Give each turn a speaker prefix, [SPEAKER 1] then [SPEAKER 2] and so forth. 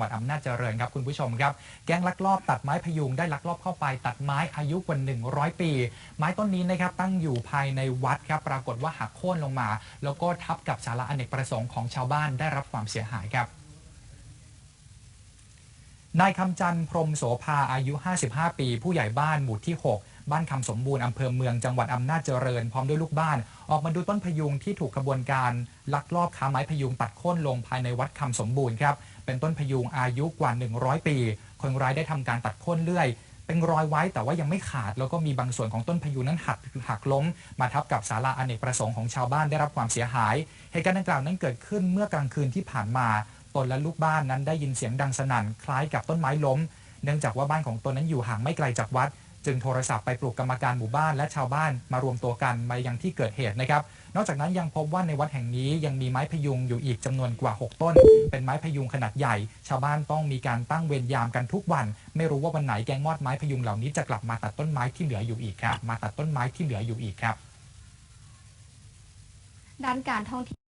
[SPEAKER 1] หวัดอำนาจเจริญครับคุณผู้ชมครับ แก๊งลักลอบตัดไม้พยุงได้ลักลอบเข้าไปตัดไม้อายุกว่า 100 ปี ไม้ต้นนี้นะครับตั้งอยู่ภายในวัดครับปรากฏว่าหักโค่นลงมา แล้วก็ทับกับสาระอเนกประสงค์ของชาวบ้านได้รับความเสียหายครับ นายคำจันทร์พรมโสภาอายุ 55 ปี ผู้ใหญ่บ้านหมู่ที่ 6 บ้านคำสมบูรณ์อำเภอเมืองจังหวัดอำนาจเจริญ พร้อมด้วยลูกบ้าน ออกมาดูต้นพยุงที่ถูกขบวนการ ลักลอบค้าไม้พยุงตัดโค่นลงภายในวัดคำสมบูรณ์ครับ เป็นต้นพยุงอายุกว่า 100 ปี คนร้ายได้ทำการตัดโค่นเลื่อย เป็นรอยไว้แต่ว่ายังไม่ขาด แล้วก็มีบางส่วนของต้นพยุงนั้นหักหักล้ม มาทับกับศาลาอเนกประสงค์ของชาวบ้านได้รับความเสียหายเหตุการณ์ดังกล่าวนั้นเกิดขึ้นเมื่อกลางคืนที่ผ่านมา ตนและลูกบ้านนั้นได้ยินเสียงดังสนั่นคล้ายกับต้นไม้ล้ม เนื่องจากว่าบ้านของตนนั้นอยู่ห่างไม่ไกลจากวัด จึงโทรศัพท์ไปปลุกกรรมการหมู่บ้านและชาวบ้านมารวมตัวกันมายังที่เกิดเหตุนะครับ นอกจากนั้นยังพบว่าในวัดแห่งนี้ยังมีไม้พยุงอยู่อีกจำนวนกว่า 6 ต้น เป็นไม้พยุงขนาดใหญ่ ชาวบ้านต้องมีการตั้งเวรยามกันทุกวัน ไม่รู้ว่าวันไหนแกงมอดไม้พยุงเหล่านี้จะกลับมาตัดต้นไม้ที่เหลืออยู่อีกครับ มาตัดต้นไม้ที่เหลืออยู่อีกครับ
[SPEAKER 2] ด้านการท่องเที่ยว